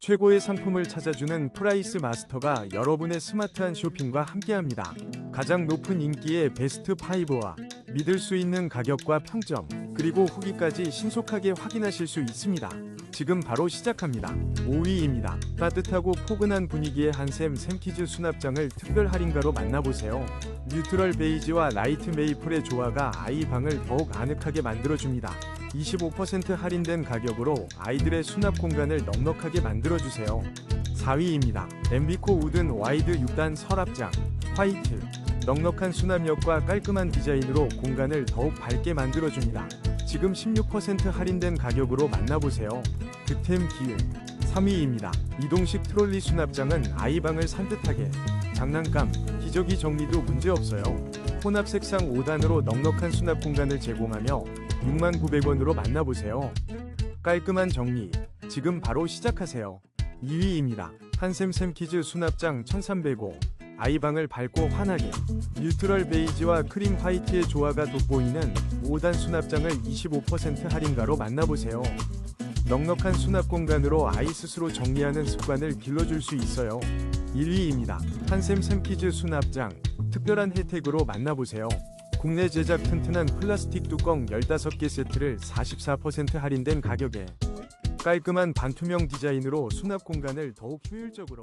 최고의 상품을 찾아주는 프라이스 마스터가 여러분의 스마트한 쇼핑과 함께합니다. 가장 높은 인기의 베스트 5와 믿을 수 있는 가격과 평점, 그리고 후기까지 신속하게 확인하실 수 있습니다. 지금 바로 시작합니다. 5위입니다. 따뜻하고 포근한 분위기의 한샘 샘키즈 수납장을 특별 할인가로 만나보세요. 뉴트럴 베이지와 라이트 메이플의 조화가 아이 방을 더욱 아늑하게 만들어줍니다. 25% 할인된 가격으로 아이들의 수납 공간을 넉넉하게 만들어주세요. 4위입니다. 엠비코 우든 와이드 6단 서랍장 화이트 넉넉한 수납력과 깔끔한 디자인으로 공간을 더욱 밝게 만들어줍니다. 지금 16% 할인된 가격으로 만나보세요. 득템 기획 3위입니다. 이동식 트롤리 수납장은 아이방을 산뜻하게 장난감, 기저귀 정리도 문제없어요. 혼합 색상 5단으로 넉넉한 수납 공간을 제공하며 69,900원으로 만나보세요. 깔끔한 정리, 지금 바로 시작하세요. 2위입니다. 한샘 샘 키즈 수납장 1305 아이방을 밝고 환하게 뉴트럴 베이지와 크림 화이트의 조화가 돋보이는 5단 수납장을 25% 할인가로 만나보세요. 넉넉한 수납 공간으로 아이 스스로 정리하는 습관을 길러줄 수 있어요. 1위입니다. 한샘 샘 키즈 수납장 특별한 혜택으로 만나보세요. 국내 제작 튼튼한 플라스틱 뚜껑 15개 세트를 44% 할인된 가격에 깔끔한 반투명 디자인으로 수납 공간을 더욱 효율적으로